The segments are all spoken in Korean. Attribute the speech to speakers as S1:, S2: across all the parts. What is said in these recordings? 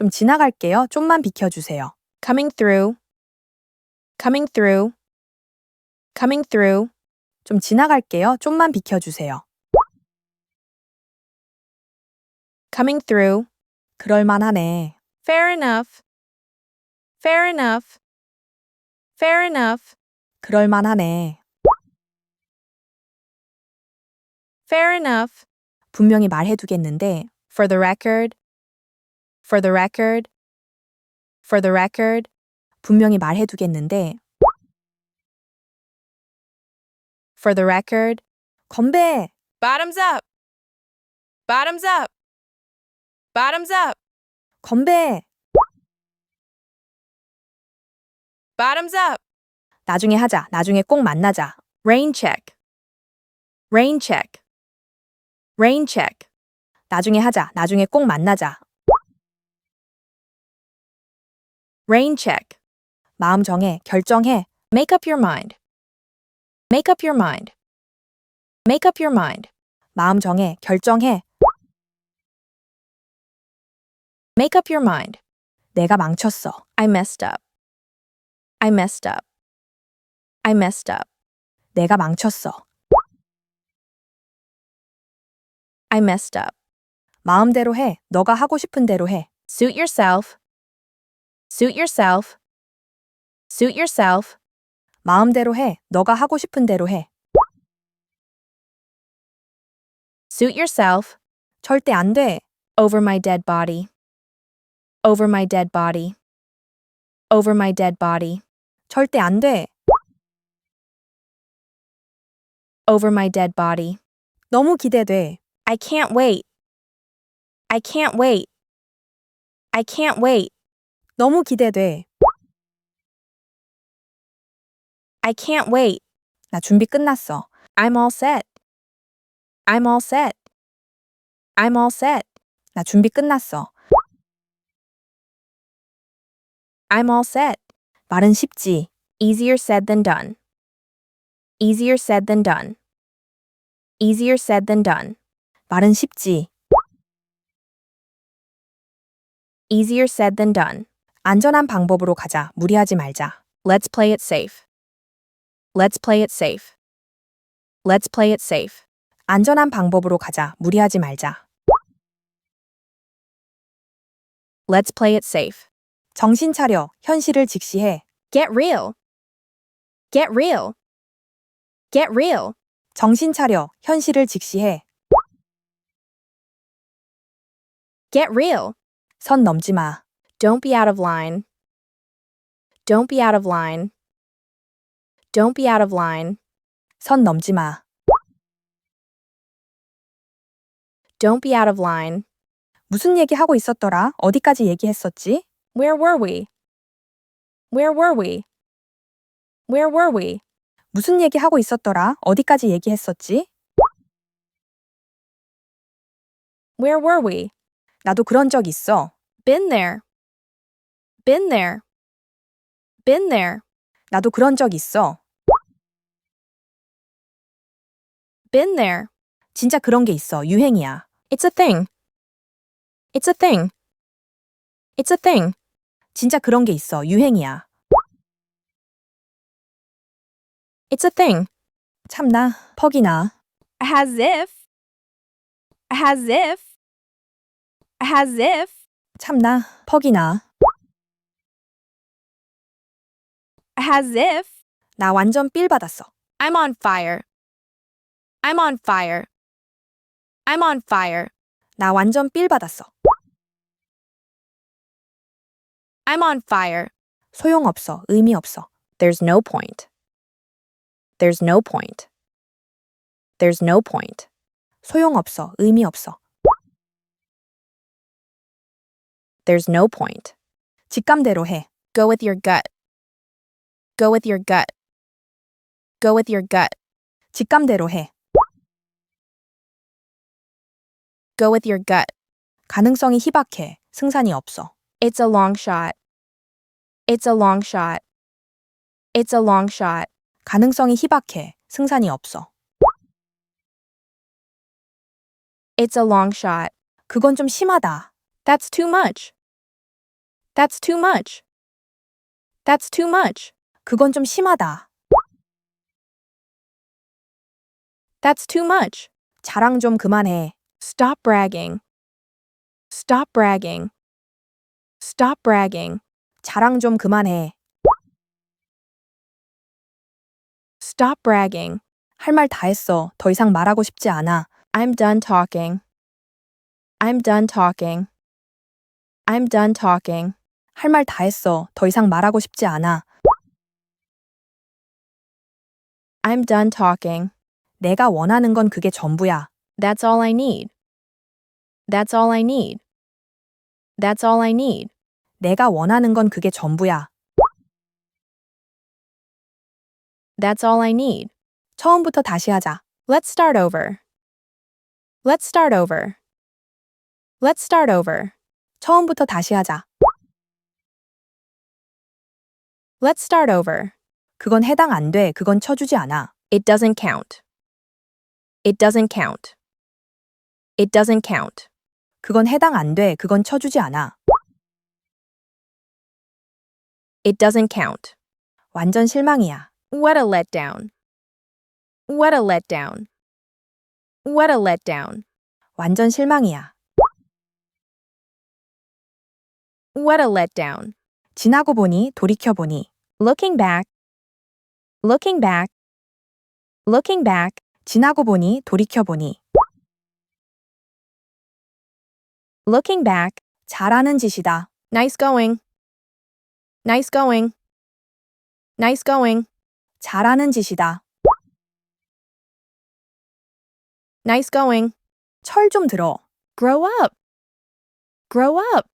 S1: 좀 지나갈게요. 좀만 비켜주세요. coming through, coming through, coming through. 좀 지나갈게요. 좀만 비켜주세요. coming through. 그럴만하네. fair enough, fair enough, fair enough. 그럴만하네. fair enough. 분명히 말해두겠는데, for the record, for the record, for the record. 분명히 말해두겠는데, for the record. 건배!
S2: Bottoms up. Bottoms up. Bottoms up.
S1: 건배!
S2: Bottoms up.
S1: 나중에 하자. 나중에 꼭 만나자. rain check. rain check. rain check. 나중에 하자. 나중에 꼭 만나자. Rain check. 마음 정해. 결정해. make up your mind. make up your mind. make up your mind. 마음 정해. 결정해. make up your mind. 내가 망쳤어. I messed up. I messed up. I messed up. 내가 망쳤어. I messed up. 마음대로 해. 너가 하고 싶은 대로 해. Suit yourself. Suit yourself. Suit yourself. 마음대로 해. 너가 하고 싶은 대로 해. Suit yourself. 절대 안 돼. Over my dead body. Over my dead body. Over my dead body. 절대 안 돼. Over my dead body. 너무 기대돼. I can't wait. I can't wait. I can't wait. 너무 기대돼. I can't wait. 나 준비 끝났어. I'm all set. I'm all set. I'm all set. 나 준비 끝났어. I'm all set. 말은 쉽지. Easier said than done. Easier said than done. Easier said than done. 말은 쉽지. Easier said than done. 안전한 방법으로 가자. 무리하지 말자. Let's play it safe. Let's play it safe. Let's play it safe. 안전한 방법으로 가자. 무리하지 말자. Let's play it safe. 정신 차려. 현실을 직시해. Get real. Get real. Get real. 정신 차려. 현실을 직시해. Get real. 선 넘지 마. Don't be out of line. Don't be out of line. Don't be out of line. 선 넘지 마. Don't be out of line. 무슨 얘기 하고 있었더라? 어디까지 얘기했었지? Where were we? Where were we? Where were we? 무슨 얘기 하고 있었더라? 어디까지 얘기했었지? Where were we? 나도 그런 적 있어. Been there. Been there. Been there. 나도 그런 적 있어. Been there. 진짜 그런 게 있어. 유행이야. It's a thing. It's a thing. It's a thing. 진짜 그런 게 있어. 유행이야. It's a thing. 참나, 퍽이나.
S2: As if. As if. As if.
S1: 참나, 퍽이나.
S2: As if.
S1: 나 완전 삘 받았어.
S2: I'm on fire. I'm on fire. I'm on fire.
S1: 나 완전 삘 받았어.
S2: I'm on fire.
S1: 소용없어. 의미 없어. There's no point. There's no point. There's no point. 소용없어. 의미 없어. There's no point. 직감대로 해.
S2: Go with your gut. Go with your gut. Go with your gut.
S1: 직감대로 해.
S2: Go with your gut.
S1: 가능성이 희박해. 승산이 없어.
S2: It's a long shot. It's a long shot. It's a long shot.
S1: 가능성이 희박해. 승산이 없어.
S2: It's a long shot.
S1: 그건 좀 심하다.
S2: That's too much. That's too much. That's too much.
S1: 그건 좀 심하다.
S2: That's too much.
S1: 자랑 좀 그만해.
S2: Stop bragging. Stop bragging. Stop bragging.
S1: 자랑 좀 그만해.
S2: Stop bragging.
S1: 할 말 다 했어. 더 이상 말하고 싶지 않아.
S2: I'm done talking. I'm done talking. I'm done talking.
S1: 할 말 다 했어. 더 이상 말하고 싶지 않아.
S2: I'm done talking.
S1: 내가 원하는 건 그게 전부야.
S2: That's all I need. That's all I need. That's all I need.
S1: 내가 원하는 건 그게 전부야.
S2: That's all I need.
S1: 처음부터 다시 하자.
S2: Let's start over. Let's start over. Let's start over.
S1: 처음부터 다시 하자.
S2: Let's start over.
S1: 그건 해당 안 돼. 그건 쳐주지 않아.
S2: It doesn't count. It doesn't count. It doesn't count.
S1: 그건 해당 안 돼. 그건 쳐주지 않아.
S2: It doesn't count.
S1: 완전 실망이야.
S2: What a letdown. What a letdown. What a letdown.
S1: 완전 실망이야.
S2: What a letdown.
S1: 지나고 보니 돌이켜 보니
S2: Looking back. Looking back. Looking back.
S1: 지나고 보니 돌이켜 보니
S2: Looking back.
S1: 잘하는 짓이다.
S2: Nice going. Nice going. Nice going.
S1: 잘하는 짓이다.
S2: Nice going.
S1: 철 좀 들어.
S2: Grow up. Grow up.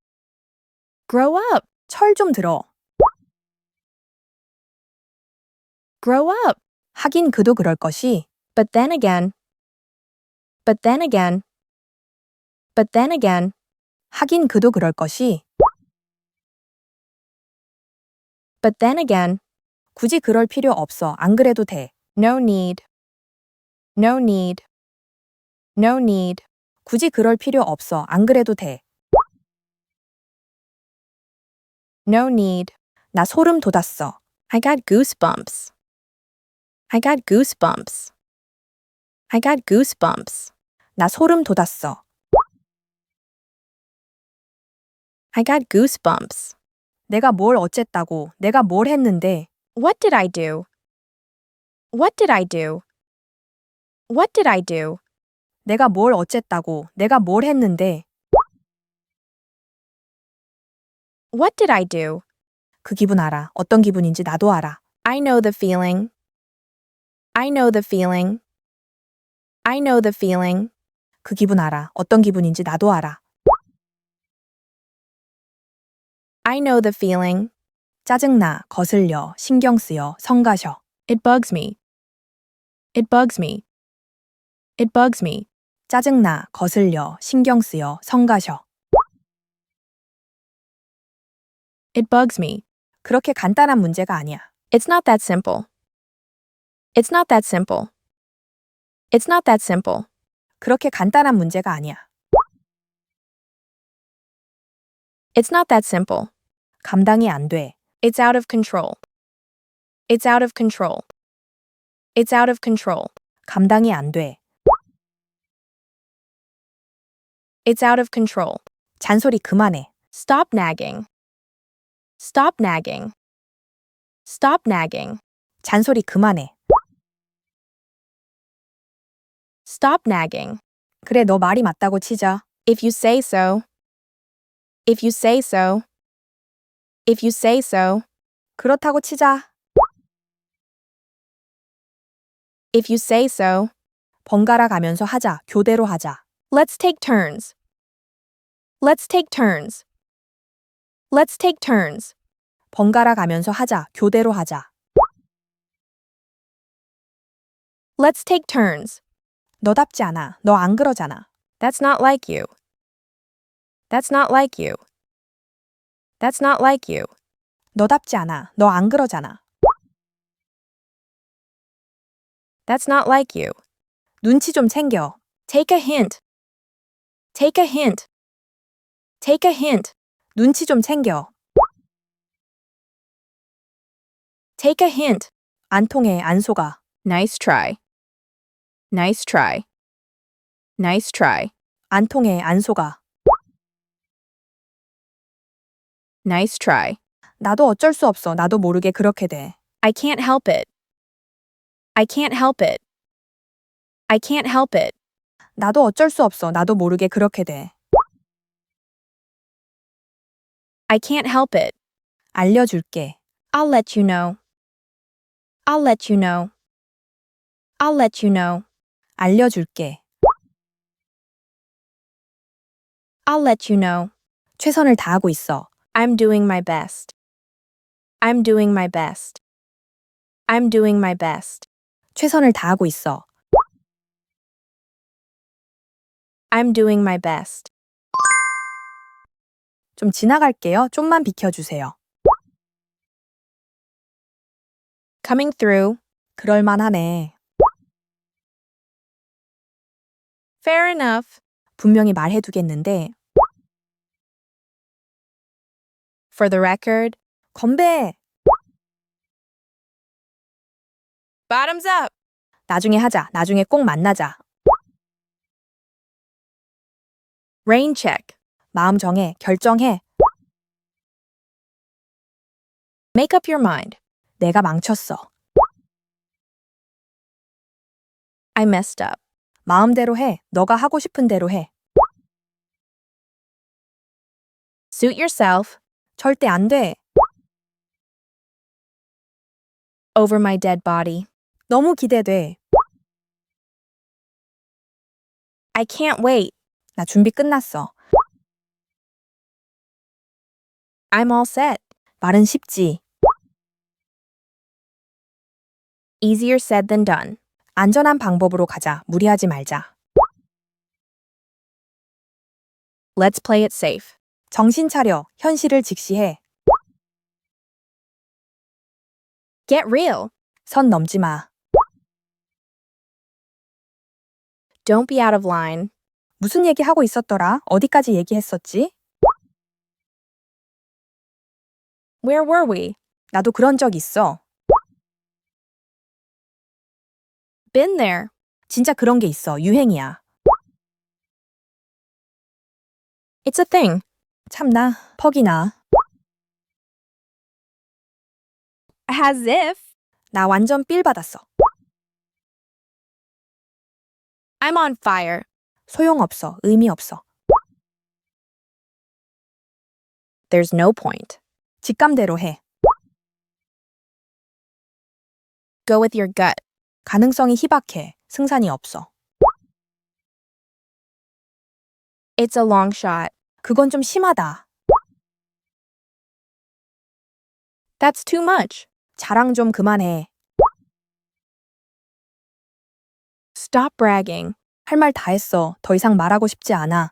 S2: Grow up.
S1: 철 좀 들어.
S2: Grow up.
S1: 하긴 그도 그럴 것이.
S2: But then again. But then again. But then again.
S1: 하긴 그도 그럴 것이.
S2: But then again.
S1: 굳이 그럴 필요 없어. 안 그래도 돼.
S2: No need. No need. No need.
S1: 굳이 그럴 필요 없어. 안 그래도 돼.
S2: No need.
S1: 나 소름 돋았어.
S2: I got goosebumps. I got goosebumps. I got goosebumps.
S1: 나 소름 돋았어.
S2: I got goosebumps.
S1: 내가 뭘 어쨌다고. 내가 뭘 했는데.
S2: What did I do? What did I do? What did I do?
S1: 내가 뭘 어쨌다고. 내가 뭘 했는데.
S2: What did I do?
S1: 그 기분 알아. 어떤 기분인지 나도 알아.
S2: I know the feeling. I know the feeling. I know the feeling.
S1: 그 기분 알아. 어떤 기분인지 나도 알아.
S2: I know the feeling.
S1: 짜증나, 거슬려, 신경 쓰여, 성가셔.
S2: It bugs me. It bugs me. It bugs me.
S1: 짜증나, 거슬려, 신경 쓰여, 성가셔.
S2: It bugs me.
S1: 그렇게 간단한 문제가 아니야.
S2: It's not that simple. It's not that simple. It's not that simple.
S1: 그렇게 간단한 문제가 아니야.
S2: It's not that simple.
S1: 감당이 안 돼.
S2: It's out of control. It's out of control. It's out of control.
S1: 감당이 안 돼.
S2: It's out of control.
S1: 잔소리 그만해.
S2: Stop nagging. Stop nagging. Stop nagging.
S1: 잔소리 그만해.
S2: Stop nagging.
S1: 그래, 너 말이 맞다고 치자.
S2: If you say so. If you say so. If you say so.
S1: 그렇다고 치자.
S2: If you say so.
S1: 번갈아 가면서 하자. 교대로 하자.
S2: Let's take turns. Let's take turns. Let's take turns.
S1: 번갈아 가면서 하자. 교대로 하자.
S2: Let's take turns.
S1: 너답지 않아. 너 안 그러잖아.
S2: That's not like you. That's not like you. That's not like you.
S1: 너답지 않아. 너 안 그러잖아.
S2: That's not like you.
S1: 눈치 좀 챙겨.
S2: Take a hint. Take a hint. Take a hint.
S1: 눈치 좀 챙겨.
S2: Take a hint.
S1: 안 통해, 안 속아.
S2: Nice try. Nice try. Nice try.
S1: 안 통해, 안 속아.
S2: Nice try.
S1: 나도 어쩔 수 없어. 나도 모르게 그렇게 돼.
S2: I can't help it. I can't help it. I can't help it.
S1: 나도 어쩔 수 없어. 나도 모르게 그렇게 돼.
S2: I can't help it.
S1: 알려줄게.
S2: I'll let you know. I'll let you know. I'll let you know.
S1: 알려줄게.
S2: I'll let you know.
S1: 최선을 다하고 있어.
S2: I'm doing my best. I'm doing my best. I'm doing my best.
S1: 최선을 다하고 있어.
S2: I'm doing my best.
S1: 좀 지나갈게요. 좀만 비켜주세요.
S2: Coming through.
S1: 그럴만하네.
S2: Fair enough.
S1: 분명히 말해두겠는데.
S2: For the record.
S1: 건배!
S2: Bottoms up.
S1: 나중에 하자. 나중에 꼭 만나자.
S2: Rain check.
S1: 마음 정해. 결정해.
S2: Make up your mind.
S1: 내가 망쳤어.
S2: I messed up.
S1: 마음대로 해. 너가 하고 싶은 대로 해.
S2: Suit yourself.
S1: 절대 안 돼.
S2: Over my dead body.
S1: 너무 기대돼.
S2: I can't wait.
S1: 나 준비 끝났어.
S2: I'm all set.
S1: 말은 쉽지.
S2: Easier said than done.
S1: 안전한 방법으로 가자. 무리하지 말자.
S2: Let's play it safe.
S1: 정신 차려. 현실을 직시해.
S2: Get real.
S1: 선 넘지 마.
S2: Don't be out of line.
S1: 무슨 얘기 하고 있었더라? 어디까지 얘기했었지?
S2: Where were we?
S1: 나도 그런 적 있어.
S2: Been there.
S1: 진짜 그런 게 있어. 유행이야.
S2: It's a thing.
S1: 참나. 퍽이나.
S2: As if.
S1: 나 완전 삘 받았어.
S2: I'm on fire.
S1: 소용없어. 의미 없어.
S2: There's no point.
S1: 직감대로 해.
S2: Go with your gut.
S1: 가능성이 희박해. 승산이 없어.
S2: It's a long shot.
S1: 그건 좀 심하다.
S2: That's too much.
S1: 자랑 좀 그만해.
S2: Stop bragging.
S1: 할 말 다 했어. 더 이상 말하고 싶지 않아.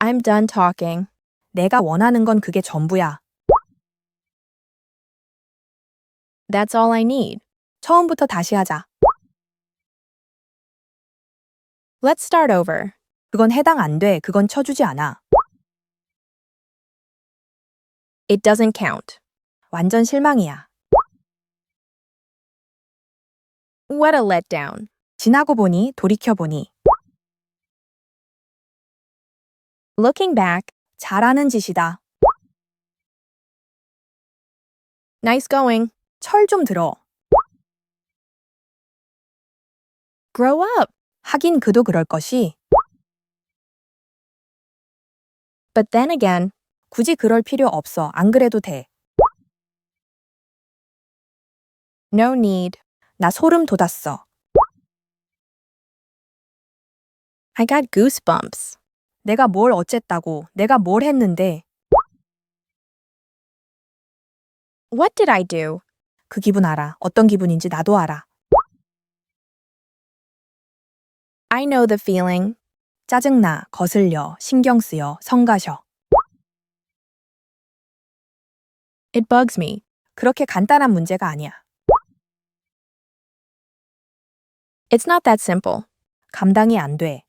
S2: I'm done talking.
S1: 내가 원하는 건 그게 전부야.
S2: That's all I need.
S1: 처음부터 다시 하자.
S2: Let's start over.
S1: 그건 해당 안 돼. 그건 쳐주지 않아.
S2: It doesn't count.
S1: 완전 실망이야.
S2: What a letdown.
S1: 지나고 보니, 돌이켜 보니.
S2: Looking back,
S1: 잘하는 짓이다.
S2: nice going.
S1: 철 좀 들어.
S2: Grow up.
S1: 하긴 그도 그럴 것이.
S2: But then again,
S1: 굳이 그럴 필요 없어. 안 그래도 돼.
S2: no need.
S1: 나 소름 돋았어.
S2: I got goosebumps.
S1: 내가 뭘 어쨌다고. 내가 뭘 했는데.
S2: What did I do?
S1: 그 기분 알아. 어떤 기분인지 나도 알아.
S2: I know the feeling.
S1: 짜증나, 거슬려, 신경 쓰여, 성가셔.
S2: It bugs me.
S1: 그렇게 간단한 문제가 아니야.
S2: It's not that simple.
S1: 감당이 안 돼.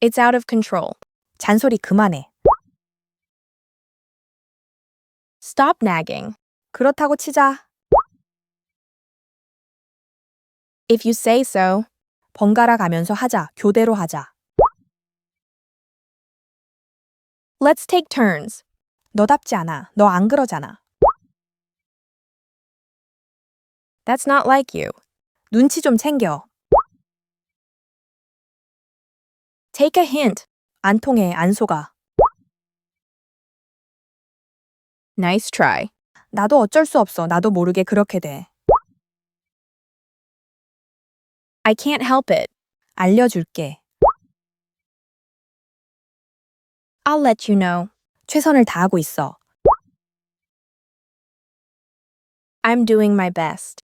S2: It's out of control.
S1: 잔소리 그만해.
S2: Stop nagging.
S1: 그렇다고 치자.
S2: If you say so.
S1: 번갈아 가면서 하자. 교대로 하자.
S2: Let's take turns.
S1: 너답지 않아. 너 안 그러잖아.
S2: That's not like you.
S1: 눈치 좀 챙겨.
S2: Take a hint.
S1: 안 통해. 안 속아.
S2: Nice try.
S1: 나도 어쩔 수 없어. 나도 모르게 그렇게 돼.
S2: I can't help it.
S1: 알려줄게.
S2: I'll let you know.
S1: 최선을 다하고 있어.
S2: I'm doing my best.